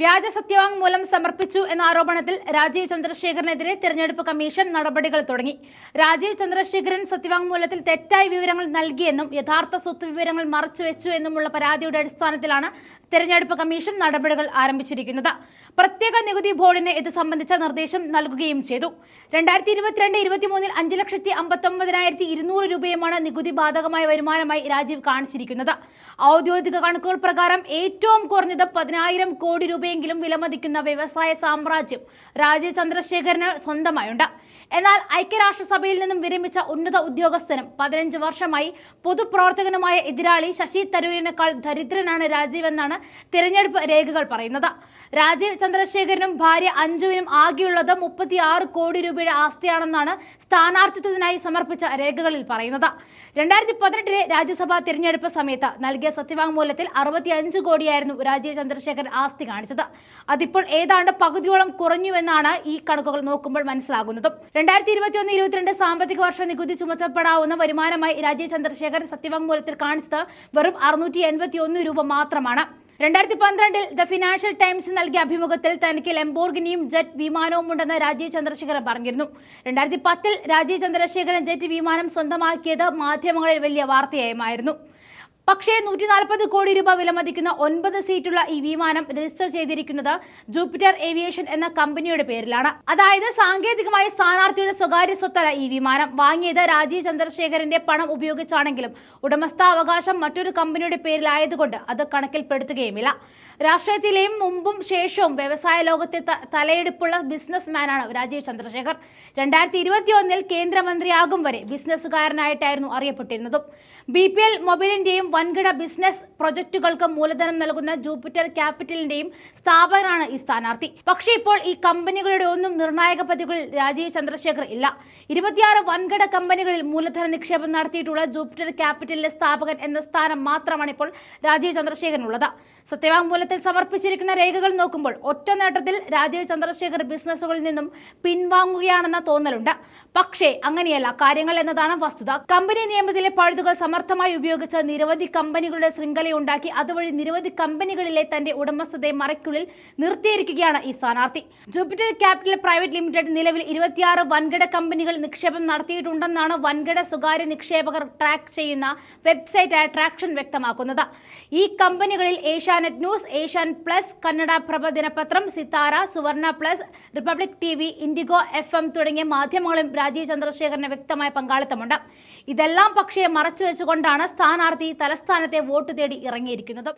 വ്യാജ സത്യവാങ്മൂലം സമർപ്പിച്ചു എന്ന ആരോപണത്തിൽ രാജീവ് ചന്ദ്രശേഖരനെതിരെ തിരഞ്ഞെടുപ്പ് കമ്മീഷൻ നടപടികൾ തുടങ്ങി. രാജീവ് ചന്ദ്രശേഖരൻ സത്യവാങ്മൂലത്തിൽ തെറ്റായ വിവരങ്ങൾ നൽകിയെന്നും യഥാർത്ഥ സ്വത്ത് വിവരങ്ങൾ മറച്ചുവെച്ചു എന്നുമുള്ള പരാതിയുടെ അടിസ്ഥാനത്തിലാണ് തിരഞ്ഞെടുപ്പ് കമ്മീഷൻ നടപടികൾ ആരംഭിച്ചിരിക്കുന്നത്. പ്രത്യേക നികുതി ബോർഡിന് ഇത് സംബന്ധിച്ച നിർദ്ദേശം നൽകുകയും ചെയ്തു. രണ്ടായിരത്തി ഇരുപത്തിരണ്ട് ഇരുപത്തിമൂന്നിൽ അഞ്ച് ലക്ഷത്തി അമ്പത്തൊമ്പതിനായിരത്തി ഇരുന്നൂറ് രൂപയുമാണ് നികുതി ബാധകമായ വരുമാനമായി രാജീവ് കാണിച്ചിരിക്കുന്നത്. ഔദ്യോഗിക കണക്കുകൾ പ്രകാരം ഏറ്റവും കുറഞ്ഞത് പതിനായിരം കോടി രൂപയെങ്കിലും വിലമതിക്കുന്ന വ്യവസായ സാമ്രാജ്യം രാജീവ് ചന്ദ്രശേഖരന് സ്വന്തമായുണ്ട്. എന്നാൽ ഐക്യരാഷ്ട്രസഭയിൽ നിന്നും വിരമിച്ച ഉന്നത ഉദ്യോഗസ്ഥനും പതിനഞ്ച് വർഷമായി പൊതുപ്രവർത്തകനുമായ എതിരാളി ശശി തരൂരിനേക്കാൾ ദരിദ്രനാണ് രാജീവ് എന്നാണ് തിരഞ്ഞെടുപ്പ് രേഖകൾ പറയുന്നത്. രാജീവ് ചന്ദ്രശേഖരനും ഭാര്യ അഞ്ജുവിനും ആകെയുള്ളത് മുപ്പത്തി ആറ് കോടി രൂപയുടെ ആസ്തിയാണെന്നാണ് സ്ഥാനാർത്ഥിത്വത്തിനായി സമർപ്പിച്ച രേഖകളിൽ പറയുന്നത്. രണ്ടായിരത്തി പതിനെട്ടിലെ രാജ്യസഭാ തിരഞ്ഞെടുപ്പ് സമയത്ത് നൽകിയ സത്യവാങ്മൂലത്തിൽ അറുപത്തിയഞ്ച് കോടിയായിരുന്നു രാജീവ് ചന്ദ്രശേഖരൻ ആസ്തി കാണിച്ചത്. അതിപ്പോൾ ഏതാണ്ട് പകുതിയോളം കുറഞ്ഞുവെന്നാണ് ഈ കണക്കുകൾ നോക്കുമ്പോൾ മനസ്സിലാകുന്നതും. രണ്ടായിരത്തി ഇരുപത്തിയൊന്ന് ഇരുപത്തിരണ്ട് സാമ്പത്തിക വർഷ നികുതി ചുമത്തപ്പെടാവുന്ന വരുമാനമായി രാജീവ് ചന്ദ്രശേഖരൻ സത്യവാങ്മൂലത്തിൽ കാണിച്ചത് വെറും അറുന്നൂറ്റി രൂപ മാത്രമാണ്. രണ്ടായിരത്തി പന്ത്രണ്ടിൽ ദ ഫിനാൻഷ്യൽ ടൈംസ് നൽകിയ അഭിമുഖത്തിൽ തനിക്ക് ലംബോർഗിനിയും ജെറ്റ് വിമാനവും ഉണ്ടെന്ന് രാജീവ് ചന്ദ്രശേഖരൻ പറഞ്ഞിരുന്നു. രണ്ടായിരത്തി പത്തിൽ രാജീവ് ചന്ദ്രശേഖരൻ ജെറ്റ് വിമാനം സ്വന്തമാക്കിയത് മാധ്യമങ്ങളിൽ വലിയ വാർത്തയായിരുന്നു പക്ഷേ നൂറ്റി നാൽപ്പത് കോടി രൂപ വിലമതിക്കുന്ന ഒൻപത് സീറ്റുള്ള ഈ വിമാനം രജിസ്റ്റർ ചെയ്തിരിക്കുന്നത് ജൂപ്പിറ്റർ ഏവിയേഷൻ എന്ന കമ്പനിയുടെ പേരിലാണ്. അതായത് സാങ്കേതികമായി സ്ഥാനാർത്ഥിയുടെ സ്വകാര്യ സ്വത്തല ഈ വിമാനം. വാങ്ങിയത് രാജീവ് ചന്ദ്രശേഖരന്റെ പണം ഉപയോഗിച്ചാണെങ്കിലും ഉടമസ്ഥാവകാശം മറ്റൊരു കമ്പനിയുടെ പേരിലായതുകൊണ്ട് അത് കണക്കിൽപ്പെടുത്തുകയുമില്ല. രാഷ്ട്രീയത്തിലെയും മുമ്പും ശേഷവും വ്യവസായ ലോകത്തെ തലയെടുപ്പുള്ള തലയെടുപ്പുള്ള ബിസിനസ്മാനാണ് രാജീവ് ചന്ദ്രശേഖർ. രണ്ടായിരത്തി ഇരുപത്തിയൊന്നിൽ കേന്ദ്രമന്ത്രിയാകും വരെ ബിസിനസ്സുകാരനായിട്ടായിരുന്നു അറിയപ്പെട്ടിരുന്നതും. ബി പി എൽ മൊബൈലിന്റെയും വൻകിട ബിസിനസ് പ്രൊജക്ടുകൾക്ക് മൂലധനം നൽകുന്ന ജൂപ്പിറ്റർ ക്യാപിറ്റലിന്റെയും സ്ഥാപകനാണ് ഈ സ്ഥാനാർത്ഥി. പക്ഷേ ഇപ്പോൾ ഈ കമ്പനികളുടെ ഒന്നും നിർണായക പദവികളിൽ രാജീവ് ചന്ദ്രശേഖർ ഇല്ല. ഇരുപത്തിയാറ് വൻകിട കമ്പനികളിൽ മൂലധന നിക്ഷേപം നടത്തിയിട്ടുള്ള ജൂപ്പിറ്റർ ക്യാപിറ്റലിലെ സ്ഥാപകൻ എന്ന സ്ഥാനം മാത്രമാണ് ഇപ്പോൾ രാജീവ് ചന്ദ്രശേഖരനുള്ളത് സത്യവാങ്മൂലത്തിൽ സമർപ്പിച്ചിരിക്കുന്ന രേഖകൾ നോക്കുമ്പോൾ ഒറ്റ നേട്ടത്തിൽ രാജീവ് ചന്ദ്രശേഖർ ബിസിനസ്സുകളിൽ നിന്നും പിൻവാങ്ങുകയാണെന്ന തോന്നലുണ്ട്. പക്ഷേ അങ്ങനെയല്ല. കാര്യങ്ങൾ എന്നതാണ് വസ്തുത. കമ്പനി നിയമത്തിലെ പഴുതുകൾ സമർത്ഥമായി ഉപയോഗിച്ച് നിരവധി കമ്പനികളുടെ ശൃംഖലയുണ്ടാക്കി അതുവഴി നിരവധി കമ്പനികളിലെ തന്റെ ഉടമസ്ഥതയെ മറയ്ക്കുള്ളിൽ നിർത്തിയിരിക്കുകയാണ് ഈ സ്ഥാനാർത്ഥി. ജൂപ്പിറ്റർ ക്യാപിറ്റൽ പ്രൈവറ്റ് ലിമിറ്റഡ് നിലവിൽ ഇരുപത്തിയാറ് വൻകിട കമ്പനികൾ നിക്ഷേപം നടത്തിയിട്ടുണ്ടെന്നാണ് വൻകിട സ്വകാര്യ നിക്ഷേപകർ ട്രാക്ക് ചെയ്യുന്ന വെബ്സൈറ്റ് ട്രാക്ഷൻ വ്യക്തമാക്കുന്നത്. ഈ കമ്പനികളിൽ Asianet news Asian plus Kannada Prabha ദിനപത്രം Sithara Suvarna plus Republic T V Indigo F M തുടങ്ങിയ മാധ്യമങ്ങളും രാജീവ് ചന്ദ്രശേഖരന് വ്യക്തമായ പങ്കാളിത്തമുണ്ട്. ഇതെല്ലാം പക്ഷേ മറച്ചു വെച്ചുകൊണ്ടാണ് സ്ഥാനാർത്ഥി തലസ്ഥാനത്തെ വോട്ട് തേടി ഇറങ്ങിയിരിക്കുന്നത്.